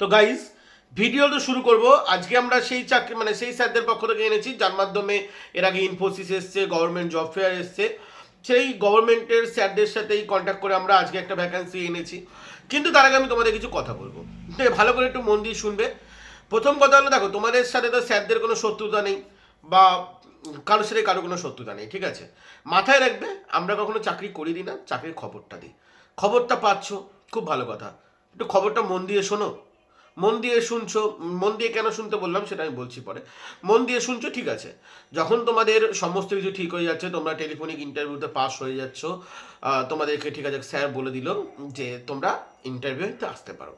তো guys video তো শুরু করব। আজকে আমরা সেই চাকরি মানে সেই স্যারদের পক্ষ থেকে এনেছি। যার মাধ্যমে এর আগে ইনফোসিস এসছে গভর্নমেন্ট জব ফেয়ার এসছে। সেই গভর্নমেন্টের স্যারদের সাথেই কন্ট্যাক্ট করে আমরা আজকে একটা ভ্যাকান্সি এনেছি। কিন্তু তার আগে আমি তোমাদের কিছু কথা বলব। ভালো করে একটু মন দিয়ে শুনবে। প্রথম কথা হলো, দেখো, তোমাদের সাথে তো স্যারদের কোনো শত্রুতা নেই বা কারোর সাথে কারও কোনো শত্রুতা নেই, ঠিক আছে? মাথায় রাখবে, আমরা কখনো চাকরি করি দিই না, চাকরির খবরটা দিই। খবরটা পাচ্ছ, খুব ভালো কথা। একটু খবরটা মন দিয়ে শোনো। মন দিয়ে শুনছো, মন দিয়ে কেন শুনতে বললাম সেটা আমি বলছি পরে। মন দিয়ে শুনছো, ঠিক আছে। যখন তোমাদের সমস্ত কিছু ঠিক হয়ে যাচ্ছে, তোমরা টেলিফোনিক ইন্টারভিউতে পাস হয়ে যাচ্ছ তোমাদেরকে ঠিক আছে, স্যার বলে দিল যে তোমরা ইন্টারভিউতে আসতে পারো।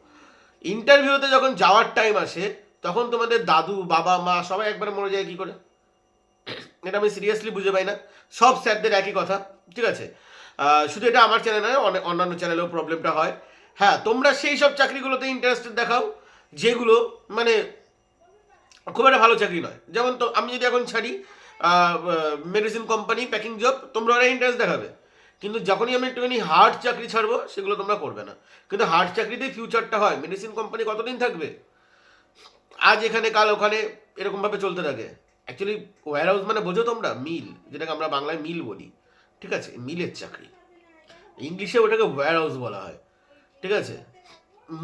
ইন্টারভিউতে যখন যাওয়ার টাইম আসে, তখন তোমাদের দাদু, বাবা, মা সবাই একবারে মরে যায় কি করে? এটা আমি সিরিয়াসলি বুঝে পাই না। সব স্যারদের একই কথা, ঠিক আছে? শুধু এটা আমার চ্যানেল নয় অন্যান্য চ্যানেলেও প্রবলেমটা হয়। হ্যাঁ তোমরা সেই সব চাকরিগুলোতে ইন্টারেস্টেড দেখাও। যেগুলো মানে খুব একটা ভালো চাকরি নয়। যেমন তো আমি যদি এখন ছাড়ি মেডিসিন কোম্পানি প্যাকিং জব তোমরা ওরা ইন্টারেস্ট দেখাবে। কিন্তু যখনই আমি একটুখানি হার্ড চাকরি ছাড়বো, সেগুলো তোমরা করবে না। কিন্তু হার্ড চাকরিতেই ফিউচারটা হয়। মেডিসিন কোম্পানি কতদিন থাকবে? আজ এখানে, কাল ওখানে এরকমভাবে চলতে থাকে। অ্যাকচুয়ালি ওয়ার হাউস মানে বোঝো তোমরা, মিল। যেটাকে আমরা বাংলায় মিল বলি। ঠিক আছে? মিলের চাকরি। ইংলিশে ওটাকে ওয়্যার হাউস বলা হয়। ঠিক আছে?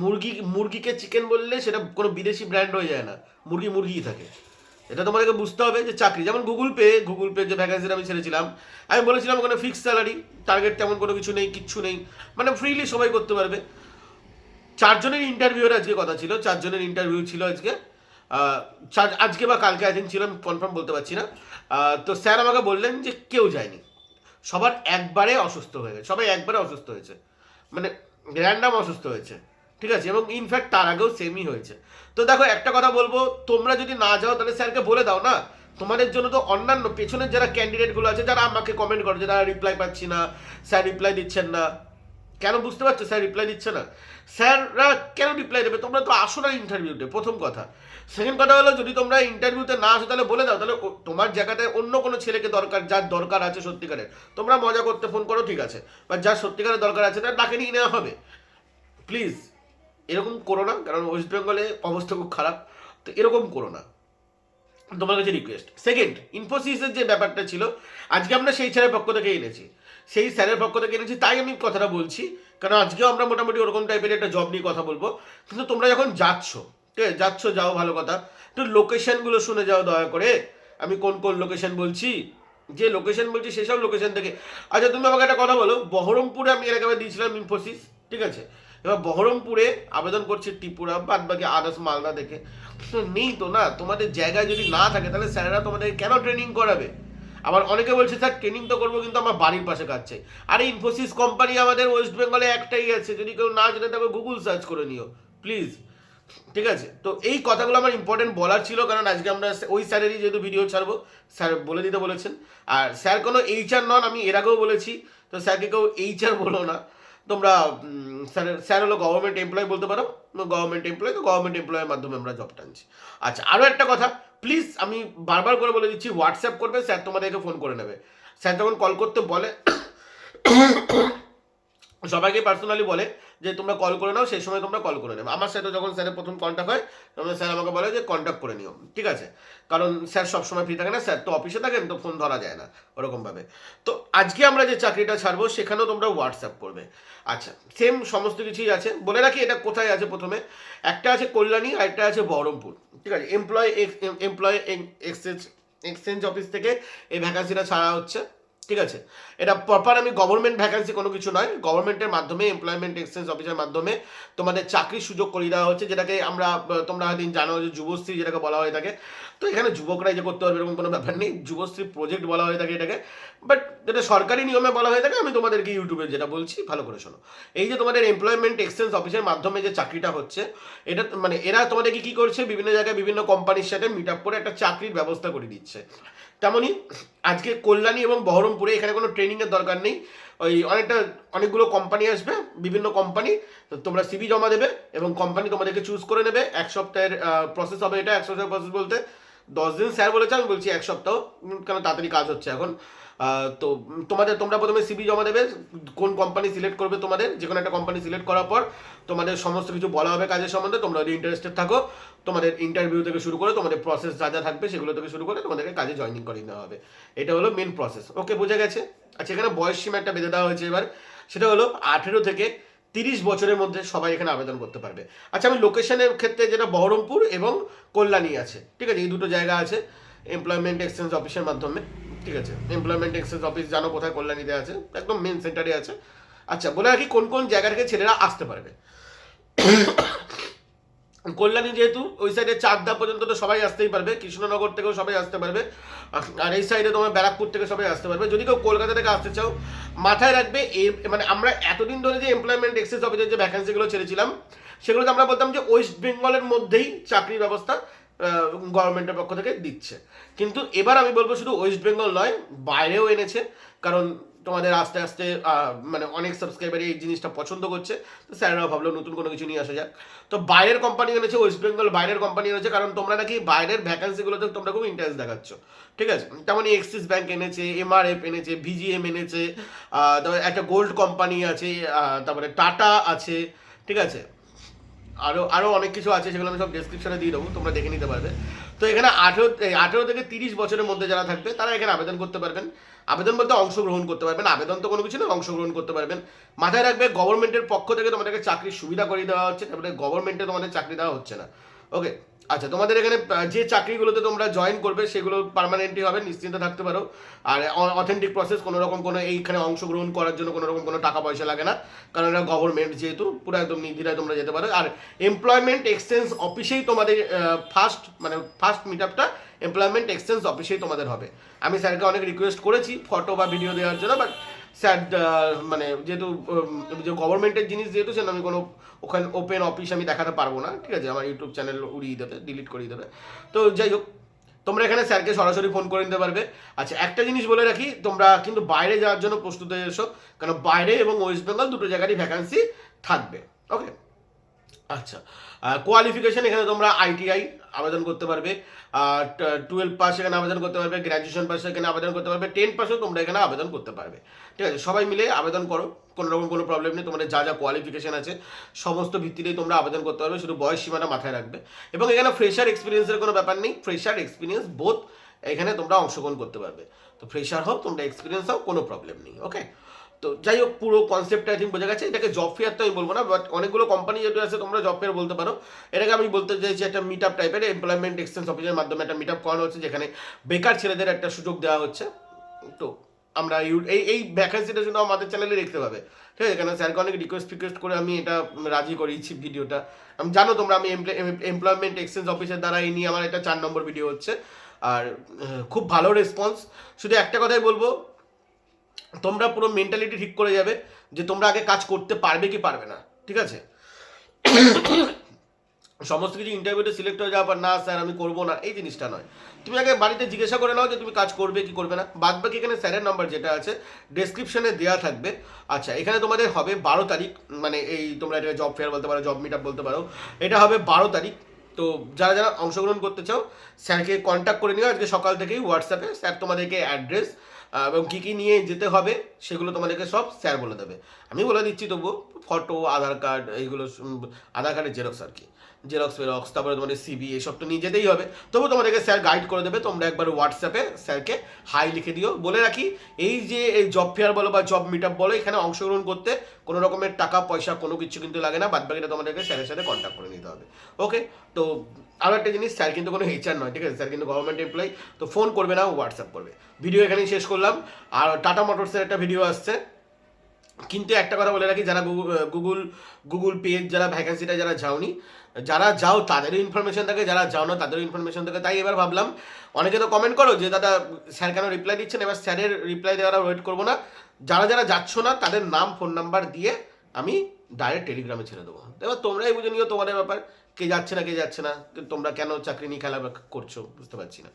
মুরগি, মুরগিকে চিকেন বললে সেটা কোনো বিদেশি ব্র্যান্ড হয়ে যায় না। মুরগি মুরগিই থাকে। এটা তোমাদেরকে বুঝতে হবে যে চাকরি, যেমন গুগল পে গুগল পে যে ভ্যাকেন্সিটা আমি ছেড়েছিলাম, আমি বলেছিলাম ওখানে ফিক্সড স্যালারি টার্গেট তেমন কোনো কিছু নেই, কিচ্ছু নেই মানে ফ্রিলি সবাই করতে পারবে। চারজনের ইন্টারভিউর আজকে কথা ছিল, চারজনের ইন্টারভিউ ছিল আজকে। চার, আজকে বা কালকে আই থিঙ্ক ছিল আমি কনফার্ম বলতে পারছি না। তো স্যার আমাকে বললেন যে কেউ যায়নি। সবার একবারে অসুস্থ হয়ে গেছে, সবাই একবারে অসুস্থ হয়েছে। মানে র্যান্ডাম অসুস্থ হয়েছে। ঠিক আছে? এবং ইনফ্যাক্ট তার আগেও সেমই হয়েছে। তো দেখো, একটা কথা বলব, তোমরা যদি না যাও, তাহলে স্যারকে বলে দাও না? তোমাদের জন্য তো অন্যান্য পেছনের যারা ক্যান্ডিডেটগুলো আছে, যারা আমাকে কমেন্ট করে যে তারা রিপ্লাই পাচ্ছি না, স্যার রিপ্লাই দিচ্ছেন না। কেন বুঝতে পারছ? স্যার রিপ্লাই দিচ্ছে না। স্যাররা কেন রিপ্লাই দেবে? তোমরা তো আসো না ইন্টারভিউতে প্রথম কথা। সেকেন্ড কথা হলো, যদি তোমরা ইন্টারভিউতে না আসো, তাহলে বলে দাও। তাহলে তোমার জায়গাতে অন্য কোনো ছেলেকে দরকার, যার দরকার আছে সত্যিকারের তোমরা মজা করতে ফোন করো, ঠিক আছে। বা যার সত্যিকারের দরকার আছে, তার তাকে নিয়ে নেওয়া হবে। প্লিজ এরকম করো না, কারণ ওয়েস্ট বেঙ্গলে অবস্থা খুব খারাপ, তো এরকম করো না। তোমার কাছে রিকোয়েস্ট সেকেন্ড ইনফোসিসের যে ব্যাপারটা ছিল, আজকে আমরা সেই স্যারের পক্ষ থেকে এনেছি। সেই স্যারের পক্ষ থেকে এনেছি, তাই আমি কথাটা বলছি কারণ আজকেও আমরা মোটামুটি ওরকম টাইপের একটা জব নিয়ে কথা বলব। কিন্তু তোমরা যখন যাচ্ছ, ঠিক আছে, যাচ্ছ, যাও, ভালো কথা, একটু লোকেশনগুলো শুনে যাও দয়া করে। আমি কোন কোন লোকেশন বলছি? যে লোকেশন বলছি, সেসব লোকেশন থেকে আচ্ছা তুমি আমাকে একটা কথা বলো, বহরমপুরে আমি এর আগে দিয়েছিলাম ইনফোসিস ঠিক আছে? এবার বহরমপুরে আবেদন করছে ত্রিপুরা বাদ বাকি আদার্স মালদা দেখে। তো নেই তো না? তোমাদের জায়গায় যদি না থাকে, তাহলে স্যারেরা তোমাদের কেন ট্রেনিং করাবে? আবার অনেকে বলছে, স্যার ট্রেনিং তো করব, কিন্তু আমার বাড়ির পাশে কাজ চাই আরে ইনফোসিস কোম্পানি আমাদের ওয়েস্ট বেঙ্গলে একটাই আছে। যদি কেউ না জেনে থাকো গুগল সার্চ করে নিও প্লিজ ঠিক আছে? তো এই কথাগুলো আমার ইম্পর্টেন্ট বলার ছিল, কারণ আজকে আমরা ওই স্যারেরই যেহেতু ভিডিও ছাড়বো, স্যার বলে দিতে বলেছেন। আর স্যার কোনো এইচআর নন, আমি এর আগেও বলেছি। তো স্যারকে কেউ এইচআর বলো না। তোমরা স্যার হলো গভর্নমেন্ট এমপ্লয় বলতে পারো। গভর্নমেন্ট এমপ্লয় তো গভর্নমেন্ট এমপ্লয়ের মাধ্যমে আমরা জব টানছি। আচ্ছা আরও একটা কথা প্লিজ আমি বারবার করে বলে দিচ্ছি হোয়াটসঅ্যাপ করবে, স্যার তোমাদেরকে ফোন করে নেবে। স্যার যখন কল করতে বলে সবাইকে পার্সোনালি বলে যে তোমরা কল করে নাও, সেই সময় তোমরা কল করে নেবে। আমার সাথে যখন স্যারের প্রথম কন্ট্যাক্ট হয়, তখন স্যার আমাকে বলে যে কন্ট্যাক্ট করে নিও। ঠিক আছে? কারণ স্যার সবসময় ফ্রি থাকে না স্যার তো অফিসে থাকেন, তো ফোন ধরা যায় না, ওরকমভাবে। তো আজকে আমরা যে চাকরিটা ছাড়বো, সেখানেও তোমরা হোয়াটসঅ্যাপ করবে। আচ্ছা সেম সমস্ত কিছুই আছে। বলে রাখি, এটা কোথায় আছে প্রথমে? একটা আছে কল্যাণী, আর একটা আছে বহরমপুর। ঠিক আছে? Employ employ exchange exchange office থেকে এই ভ্যাকান্সিটা ছাড়া হচ্ছে। ঠিক আছে? এটা প্রপার আমি গভর্নমেন্ট ভ্যাকান্সি কোনো কিছু নয়। গভর্নমেন্টের মাধ্যমে এমপ্লয়মেন্ট এক্সচেঞ্জ অফিসের মাধ্যমে তোমাদের চাকরির সুযোগ করিয়ে দেওয়া হচ্ছে, যেটাকে আমরা, তোমরা হয়তো জানো যে যুবশ্রী যেটাকে বলা হয়ে থাকে তো এখানে যুবকরাই যে করতে পারবে এরকম কোনো ব্যাপার নেই। যুবশ্রী প্রজেক্ট বলা হয়ে থাকে এটাকে। বাট যেটা সরকারি নিয়মে বলা হয়ে থাকে আমি তোমাদেরকে ইউটিউবে যেটা বলছি, ভালো করে শোনো। এই যে তোমাদের এমপ্লয়মেন্ট এক্সচেঞ্জ অফিসের মাধ্যমে যে চাকরিটা হচ্ছে, এটা মানে এরা তোমাদেরকে কি করছে? বিভিন্ন জায়গায় বিভিন্ন কোম্পানির সাথে মিট আপ করে একটা চাকরির ব্যবস্থা করে দিচ্ছে। তেমনই আজকে কল্যাণী এবং বহরমপুরে এখানে কোনো ট্রেনিংয়ের দরকার নেই। ওই অনেকটা, অনেকগুলো কোম্পানি আসবে, বিভিন্ন কোম্পানি তোমরা সিভি জমা দেবে এবং কোম্পানি তোমাদেরকে চুজ করে নেবে। এক সপ্তাহের প্রসেস হবে এটা, এক সপ্তাহের প্রসেস বলতে দশ দিন। স্যার বলেছে, আমি বলছি এক সপ্তাহ কেন তাড়াতাড়ি কাজ হচ্ছে এখন? তো তোমাদের, তোমরা প্রথমে সিবি জমা দেবে, কোন কোম্পানি সিলেক্ট করবে তোমাদের যে কোনো একটা কোম্পানি সিলেক্ট করার পর তোমাদের সমস্ত কিছু বলা হবে কাজের সম্বন্ধে, তোমরা যদি ইন্টারেস্টেড থাকো, তোমাদের ইন্টারভিউ থেকে শুরু করে তোমাদের প্রসেস যা যা থাকবে সেগুলো থেকে শুরু করে তোমাদেরকে কাজে জয়েনিং করিয়ে নেওয়া হবে। এটা হলো মেন প্রসেস ওকে বোঝা গেছে? আচ্ছা এখানে বয়স সীমা একটা বেঁধে দেওয়া হয়েছে এবার। সেটা হলো আঠেরো থেকে তিরিশ বছরের মধ্যে সবাই এখানে আবেদন করতে পারবে। আচ্ছা আমি লোকেশনের ক্ষেত্রে যেটা বহরমপুর এবং কল্যাণী আছে, ঠিক আছে? এই দুটো জায়গা আছে এমপ্লয়মেন্ট এক্সচেঞ্জ অফিসের মাধ্যমে। ঠিক আছে এমপ্লয়মেন্ট এক্সচেঞ্জ অফিস জানো কোথায়, কল্যাণীতে আছে, একদম মেন সেন্টারে আছে। আচ্ছা বলে রাখি কোন কোন জায়গা থেকে ছেলেরা আসতে পারবে। কল্যাণী যেহেতু, ওই সাইডে চাকদা পর্যন্ত তো সবাই আসতেই পারবে, কৃষ্ণনগর থেকেও সবাই আসতে পারবে, আর এই সাইডে তোমার ব্যারাকপুর থেকে সবাই আসতে পারবে। যদি কেউ কলকাতা থেকে আসতে চাও, মাথায় রাখবে মানে আমরা এতদিন ধরে যে এমপ্লয়মেন্ট এক্সেস অফিসের যে ভ্যাকেন্সিগুলো ছেড়েছিলাম, সেগুলোতে আমরা বলতাম যে ওয়েস্ট বেঙ্গলের মধ্যেই চাকরির ব্যবস্থা গভর্নমেন্টের পক্ষ থেকে দিচ্ছে। কিন্তু এবার আমি বলব শুধু ওয়েস্ট বেঙ্গল নয়, বাইরেও এনেছে। কারণ তোমাদের আস্তে আস্তে মানে অনেক সাবস্ক্রাইবার এই জিনিসটা পছন্দ করছে। তো স্যারেরাও ভাবলো নতুন কোনো কিছু নিয়ে আসা যাক। তো বাইরের কোম্পানি এনেছে ওয়েস্ট বেঙ্গল বাইরের কোম্পানি এনেছে। কারণ তোমরা নাকি বাইরের ভ্যাকান্সিগুলোতে তোমরা খুব ইন্টারেস্ট দেখাচ্ছ। ঠিক আছে? তেমনই এক্সিস ব্যাঙ্ক এনেছে এমআরএফ এনেছে ভিজিএম এনেছে তারপরে একটা গোল্ড কোম্পানি আছে তারপরে টাটা আছে। ঠিক আছে? আরও আরও অনেক কিছু আছে সেগুলো আমি সব ডেসক্রিপশনে দিয়ে দেবো, তোমরা দেখে নিতে পারবে। তো এখানে আঠেরো আঠেরো থেকে তিরিশ বছরের মধ্যে যারা থাকবে, তারা এখানে আবেদন করতে পারবেন। আবেদন বলতে অংশগ্রহণ করতে পারবেন, আবেদন তো কোনো কিছু না অংশগ্রহণ করতে পারবেন। মাথায় রাখবে গভর্নমেন্টের পক্ষ থেকে তোমাদেরকে চাকরির সুবিধা করে দেওয়া হচ্ছে, তারপরে গভর্নমেন্টে তোমাদের চাকরি দেওয়া হচ্ছে না। ওকে আচ্ছা তোমাদের এখানে যে চাকরিগুলোতে তোমরা জয়েন করবে, সেগুলো পার্মানেন্টই হবে, নিশ্চিন্ত থাকতে পারো। আর অথেন্টিক প্রসেস কোনো রকম কোনো এইখানে অংশগ্রহণ করার জন্য কোনো রকম কোনো টাকা পয়সা লাগে না। কারণ এটা গভর্নমেন্ট যেহেতু, পুরো একদম নির্দ্বিধায় তোমরা যেতে পারো। আর এমপ্লয়মেন্ট এক্সচেঞ্জ অফিসেই তোমাদের ফার্স্ট মানে ফার্স্ট মিট আপটা এমপ্লয়মেন্ট এক্সচেঞ্জ অফিসেই তোমাদের হবে। আমি স্যারকে অনেক রিকোয়েস্ট করেছি ফটো বা ভিডিও দেওয়ার জন্য বাট স্যার মানে যেহেতু যে গভর্নমেন্টের জিনিস যেহেতু সেটা আমি কোনো ওখানে ওপেন অফিস আমি দেখাতে পারব না, ঠিক আছে? আমার ইউটিউব চ্যানেল উড়িয়ে দেবে ডিলিট করিয়ে দেবে। তো যাই হোক, তোমরা এখানে স্যারকে সরাসরি ফোন করে নিতে পারবে। আচ্ছা একটা জিনিস বলে রাখি, তোমরা কিন্তু বাইরে যাওয়ার জন্য প্রস্তুত হয়ে এসো কারণ বাইরে এবং ওয়েস্ট বেঙ্গল দুটো জায়গারই ভ্যাকান্সি থাকবে ওকে আচ্ছা। কোয়ালিফিকেশন এখানে তোমরা আইটিআই আবেদন করতে পারবে। টুয়েলভ পাস এখানে আবেদন করতে পারবে গ্র্যাজুয়েশন পাস এখানে আবেদন করতে পারবে টেন পাসও তোমরা এখানে আবেদন করতে পারবে। ঠিক আছে? সবাই মিলে আবেদন করো, কোনো রকম কোনো প্রবলেম নেই, তোমাদের যা যা কোয়ালিফিকেশান আছে, সমস্ত ভিত্তিতেই তোমরা আবেদন করতে পারবে, শুধু বয়স সীমাটা মাথায় রাখবে। এবং এখানে ফ্রেশার এক্সপিরিয়েন্সের কোনো ব্যাপার নেই ফ্রেশার এক্সপিরিয়েন্স বোধ এখানে তোমরা অংশগ্রহণ করতে পারবে। তো ফ্রেশার হোক তোমরা এক্সপিরিয়েন্স হোক কোনো প্রবলেম নেই ওকে তো যাই হোক, পুরো কনসেপ্টটা আই থিঙ্ক বোঝা গেছে। এটাকে জব ফেয়ার তো আমি বলব না বাট অনেকগুলো কোম্পানি যেহেতু আছে, তোমরা জব ফেয়ার বলতে পারো। এটাকে আমি বলতে চাইছি একটা মিট আপ টাইপের এমপ্লয়মেন্ট এক্সচেঞ্জ অফিসের মাধ্যমে একটা মিট আপ করানো হচ্ছে, যেখানে বেকার ছেলেদের একটা সুযোগ দেওয়া হচ্ছে। তো আমরা এই এই ভ্যাকেন্সিটা শুধু আমাদের চ্যানেলে দেখতে পাবে। ঠিক আছে? এখানে স্যারকে অনেক রিকোয়েস্ট ফিকোয়েস্ট করে আমি এটা রাজি করিয়েছি ভিডিওটা। আমি জানো তোমরা, আমি এমপ্লয়মেন্ট এক্সচেঞ্জ অফিসের দ্বারা এই নিয়ে আমার একটা চার নম্বর ভিডিও হচ্ছে। আর খুব ভালো রেসপন্স শুধু একটা কথাই বলব তোমরা পুরো মেন্টালিটি ঠিক করে যাবে যে তোমরা আগে কাজ করতে পারবে কি পারবে না, ঠিক আছে? সমস্ত কিছু ইন্টারভিউতে সিলেক্ট হয়ে যাওয়ার পর, না, স্যার, আমি করব না, এই জিনিসটা নয়। তুমি আগে বাড়িতে জিজ্ঞাসা করে নাও যে তুমি কাজ করবে কি করবে না। বাদ বাকি এখানে স্যারের নাম্বার যেটা আছে ডেসক্রিপশনে দেওয়া থাকবে। আচ্ছা এখানে তোমাদের হবে বারো তারিখ মানে এই তোমরা এটা জব ফেয়ার বলতে পারো জব মিট বলতে পারো, এটা হবে বারো তারিখ। তো যারা যারা অংশগ্রহণ করতে চাও, স্যারকে কন্ট্যাক্ট করে নিও। আজকে সকাল থেকেই হোয়াটসঅ্যাপে স্যার তোমাদেরকে অ্যাড্রেস এবং কী কী নিয়ে যেতে হবে সেগুলো তোমাদেরকে সব স্যার বলে দেবে। আমি বলে দিচ্ছি তবুও ফটো আধার কার্ড এইগুলো আধার কার্ডের জেরক্স আর কি। জেরক্স ফেরক্স তারপরে তোমাদের সিবি এসব তো নিয়ে যেতেই হবে। তবু তোমাদেরকে স্যার গাইড করে দেবে, তোমরা একবার হোয়াটসঅ্যাপে স্যারকে হাই লিখে দিও। বলে রাখি, এই যে, এই জব ফেয়ার বলো বা জব মিট আপ বলো, এখানে অংশগ্রহণ করতে কোনো রকমের টাকা, পয়সা, কোনো কিছু কিন্তু লাগে না। বাদ বাকিটা তোমাদেরকে স্যারের সাথে কন্ট্যাক্ট করে নিতে হবে। ওকে তো আরও একটা জিনিস স্যার কিন্তু কোনো এইচআর নয়, ঠিক আছে? স্যার কিন্তু গভর্নমেন্ট এমপ্লয়ি তো ফোন করবে না হোয়াটসঅ্যাপ করবে। ভিডিও এখানেই শেষ করলাম। আর টাটা মোটরসের একটা ভিডিও আসছে। কিন্তু একটা কথা বলে রাখি, যারা গুগল গুগল পেজ যারা ভ্যাকেন্সিটা যারা যাওনি, যারা যাও তাদেরও ইনফরমেশন থাকে, যারা যাও না তাদেরও ইনফরমেশন থাকে। তাই এবার ভাবলাম, অনেকে তো কমেন্ট করো যে, দাদা স্যার কেন রিপ্লাই দিচ্ছেন? এবার স্যারের রিপ্লাই দেওয়ার ওয়েট করব না। যারা যারা যাচ্ছ না, তাদের নাম ফোন নাম্বার দিয়ে আমি ডাইরেক্ট টেলিগ্রামে ছেড়ে দেবো। এবার তোমরাই বুঝে নিও তোমাদের ব্যাপার, কে যাচ্ছে না, কে যাচ্ছে না, তোমরা কেন চাকরি নিয়ে খেলা করছ, বুঝতে পারছি না।